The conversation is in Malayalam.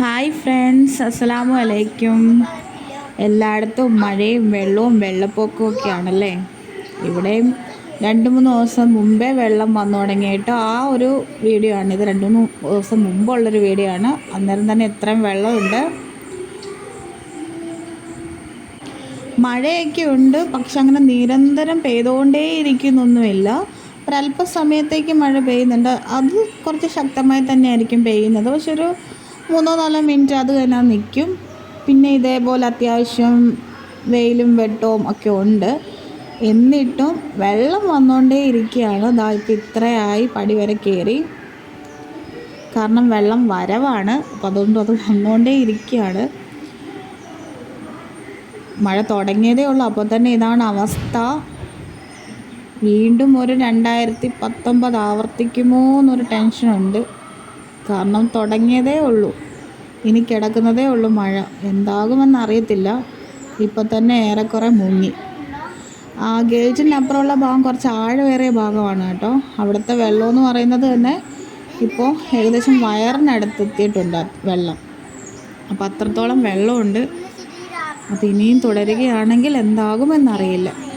ഹായ് ഫ്രണ്ട്സ് അസ്സലാമു അലൈക്കും എല്ലായിടത്തും മഴയും വെള്ളവും വെള്ളപ്പൊക്കവും ഒക്കെയാണല്ലേ? ഇവിടെയും രണ്ട് മൂന്ന് ദിവസം മുമ്പേ വെള്ളം വന്നു തുടങ്ങിയിട്ട് ആ ഒരു വീഡിയോ ആണ്. ഇത് രണ്ട് മൂന്ന് ദിവസം മുമ്പുള്ളൊരു വീഡിയോ ആണ്. അന്നേരം തന്നെ ഇത്രയും വെള്ളമുണ്ട്. മഴയൊക്കെ ഉണ്ട്. പക്ഷെ അങ്ങനെ നിരന്തരം പെയ്തുകൊണ്ടേ ഇരിക്കുന്നൊന്നുമില്ല ഒരല്പസമയത്തേക്ക് മഴ പെയ്യുന്നുണ്ട്. അത് കുറച്ച് ശക്തമായി തന്നെയായിരിക്കും പെയ്യുന്നത്. പക്ഷെ ഒരു മൂന്നോ നാലോ മിനിറ്റ് അത് തന്നെ നിൽക്കും. പിന്നെ ഇതേപോലെ അത്യാവശ്യം വെയിലും വെട്ടവും ഒക്കെ ഉണ്ട്. എന്നിട്ടും വെള്ളം വന്നുകൊണ്ടേ ഇരിക്കുകയാണ്. ദാ ഇപ്പം ഇത്രയായി പടി വരെ കയറി. കാരണം വെള്ളം വരവാണ്. അപ്പം അതുകൊണ്ട് അത് വന്നുകൊണ്ടേ ഇരിക്കുകയാണ്. മഴ തുടങ്ങിയതേ ഉള്ളൂ. അപ്പോൾ തന്നെ ഇതാണ് അവസ്ഥ. വീണ്ടും ഒരു രണ്ടായിരത്തി പത്തൊമ്പത് ആവർത്തിക്കുമോ എന്നൊരു ടെൻഷനുണ്ട്. കാരണം തുടങ്ങിയതേ ഉള്ളൂ. ഇനി കിടക്കുന്നതേ ഉള്ളൂ മഴ. എന്താകുമെന്ന് അറിയത്തില്ല. ഇപ്പം തന്നെ ഏറെക്കുറെ മുങ്ങി. ആ ഗേജിനപ്പുറമുള്ള ഭാഗം കുറച്ച് ആഴമേറിയ ഭാഗമാണ് കേട്ടോ. അവിടുത്തെ വെള്ളമെന്ന് പറയുന്നത് തന്നെ ഇപ്പോൾ ഏകദേശം വയറിനടുത്ത് എത്തിയിട്ടുണ്ട് വെള്ളം. അപ്പോൾ അത്രത്തോളം വെള്ളമുണ്ട്. അത് ഇനിയും തുടരുകയാണെങ്കിൽ എന്താകുമെന്നറിയില്ല